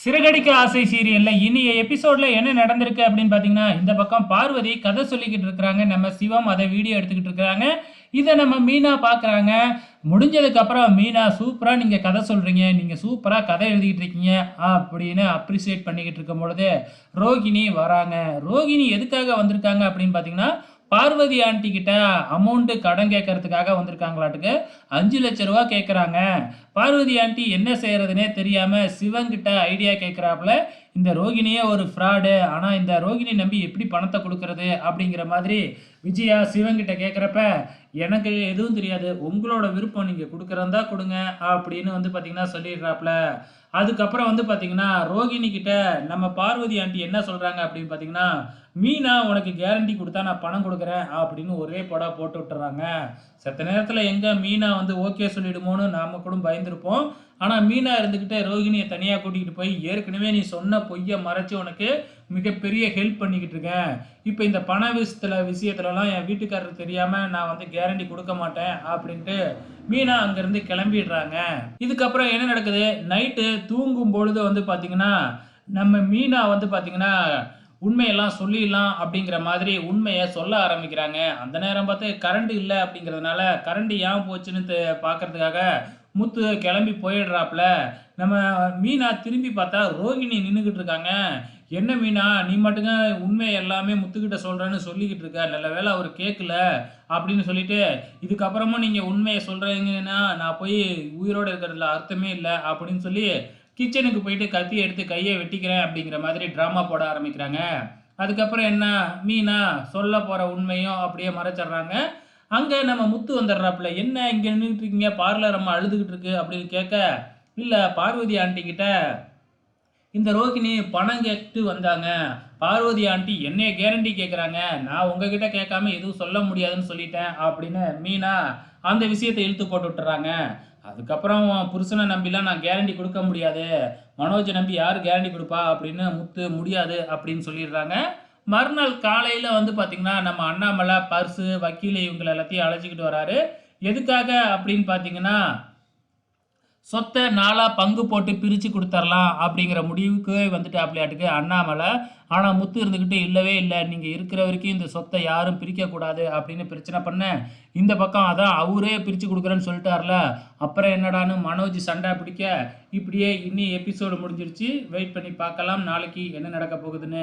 சிறகடிக்க ஆசை சீரியல்ல இனி எபிசோட்ல என்ன நடந்திருக்கு அப்படின்னு பாத்தீங்கன்னா இந்த பக்கம் பார்வதி கதை சொல்லிக்கிட்டு இருக்கிறாங்க. நம்ம சிவம் அதை வீடியோ எடுத்துக்கிட்டு இருக்கிறாங்க. இதை நம்ம மீனா பார்க்குறாங்க முடிஞ்சதுக்கு அப்புறம் மீனா சூப்பராக நீங்கள் கதை சொல்கிறீங்க நீங்கள் சூப்பராக கதை எழுதிக்கிட்டு இருக்கீங்க. அப்படின்னு அப்ரிசியேட் பண்ணிக்கிட்டு இருக்கும் பொழுது ரோகிணி வராங்க. ரோகிணி எதுக்காக வந்திருக்காங்க அப்படின்னு பார்த்தீங்கன்னா பார்வதி ஆண்டி கிட்ட அமௌண்ட்டு கடன் கேட்கறதுக்காக வந்திருக்காங்களாட்டுக்கு அஞ்சு லட்ச ரூபா கேட்குறாங்க பார்வதி ஆண்டி என்ன செய்யறதுனே தெரியாமல் சிவங்கிட்ட ஐடியா கேட்குறாப்புல இந்த ரோகிணியே ஒரு ஃப்ராடு ஆனால் இந்த ரோகிணி நம்பி எப்படி பணத்தை கொடுக்கறது அப்படிங்கிற மாதிரி விஜயா சிவங்கிட்ட கேட்குறப்ப எனக்கு எதுவும் தெரியாது. உங்களோட விருப்பம் நீங்கள் கொடுக்குறதா கொடுங்க அப்படின்னு வந்து பார்த்தீங்கன்னா சொல்லிடுறாப்புல அதுக்கப்புறம் வந்து பார்த்தீங்கன்னா ரோகிணி கிட்ட நம்ம பார்வதி ஆண்டி என்ன சொல்கிறாங்க அப்படின்னு பார்த்தீங்கன்னா மீனா உனக்கு கேரண்டி கொடுத்தா நான் பணம் கொடுக்குறேன் அப்படின்னு ஒரே படா போட்டு விட்டுறாங்க. செத்த நேரத்தில் எங்கே மீனா வந்து ஓகே சொல்லிடுமோன்னு நாம கூட பயந்துருப்போம். ஆனால் மீனா இருந்துக்கிட்டே ரோகிணியை தனியாக கூட்டிகிட்டு போய் ஏற்கனவே நீ சொன்ன பொய்யை மறைச்சி உனக்கு மிகப்பெரிய ஹெல்ப் பண்ணிக்கிட்டு இருக்கேன். இப்போ இந்த பண விஷயத்தில் விஷயத்துலலாம் என் வீட்டுக்காரருக்கு தெரியாமல் நான் வந்து கேரண்டி கொடுக்க மாட்டேன் அப்படின்ட்டு மீனா அங்கேருந்து கிளம்பிடுறாங்க. இதுக்கப்புறம் என்ன நடக்குது? நைட்டு தூங்கும் பொழுது வந்து பார்த்திங்கன்னா நம்ம மீனா வந்து பார்த்திங்கன்னா உண்மையெல்லாம் சொல்லிடலாம் அப்படிங்கிற மாதிரி உண்மையை சொல்ல ஆரம்பிக்கிறாங்க. அந்த நேரம் பார்த்து கரண்ட் இல்லை அப்படிங்கிறதுனால கரண்ட் ஏன் போச்சுன்னு தெ- பார்க்கறதுக்காக முத்து கிளம்பி போயிடுறாப்புல. நம்ம மீனா திரும்பி பார்த்தா ரோகிணி நின்றுக்கிட்டு இருக்காங்க. என்ன மீனா நீ மட்டுங்க உண்மை எல்லாமே முத்துக்கிட்ட சொல்கிறேன்னு சொல்லிக்கிட்டு இருக்க. நல்ல வேளை அவர் கேட்கல அப்படின்னு சொல்லிட்டு இதுக்கப்புறமும் நீங்கள் உண்மையை சொல்கிறீங்கன்னா நான் போய் உயிரோடு இருக்கிறதுல அர்த்தமே இல்லை அப்படின்னு சொல்லி கிச்சனுக்கு போயிட்டு கத்தி எடுத்து கையை வெட்டிக்கிறேன் அப்படிங்கிற மாதிரி ட்ராமா போட ஆரம்பிக்கிறாங்க. அதுக்கப்புறம் என்ன? மீனா சொல்ல போகிற உண்மையும் அப்படியே மறைச்சிடுறாங்க. அங்கே நம்ம முத்து வந்துடுறாப்புல. என்ன இங்கே நின்றுட்டு இருக்கீங்க பார்லர் அம்மா அழுதுகிட்டு இருக்கு அப்படின்னு கேட்க இல்லை பார்வதி ஆண்டிக்கிட்ட இந்த ரோகிணி பணம் கேட்டு வந்தாங்க. பார்வதி ஆண்டி என்னைய கேரண்டி கேட்குறாங்க நான் உங்ககிட்ட கேட்காம எதுவும் சொல்ல முடியாதுன்னு சொல்லிட்டேன் அப்படின்னு மீனா அந்த விஷயத்தை இழுத்து போட்டு விட்டுறாங்க. அதுக்கப்புறம் புருஷனை நம்பிலாம் நான் கேரண்டி கொடுக்க முடியாது. மனோஜை நம்பி யார் கேரண்டி கொடுப்பா அப்படின்னு முத்து முடியாது அப்படின்னு சொல்லிடுறாங்க. மறுநாள் காலையில் வந்து பார்த்திங்கன்னா நம்ம அண்ணாமலை பர்ஸு வக்கீல் இவங்களை எல்லாத்தையும் அழைச்சிக்கிட்டு வராரு. எதுக்காக அப்படின்னு பார்த்தீங்கன்னா சொத்தை நாளாக பங்கு போட்டு பிரித்து கொடுத்துர்லாம் அப்படிங்கிற முடிவுக்கு வந்துட்டு அப்படியாட்டுக்கு அண்ணாமலை. ஆனால் முத்து இருந்துக்கிட்டு இல்லவே இல்லை. நீங்கள் இருக்கிற வரைக்கும் இந்த சொத்தை யாரும் பிரிக்கக்கூடாது அப்படின்னு பிரச்சனை பண்ண. இந்த பக்கம் அதான் அவரே பிரித்து கொடுக்குறேன்னு சொல்லிட்டார்ல. அப்புறம் என்னடான்னு மனோஜ் சண்டை பிடிக்க. இப்படியே இன்னி எபிசோடு முடிஞ்சிருச்சு. வெயிட் பண்ணி பார்க்கலாம். நாளைக்கு என்ன நடக்க போகுதுன்னு.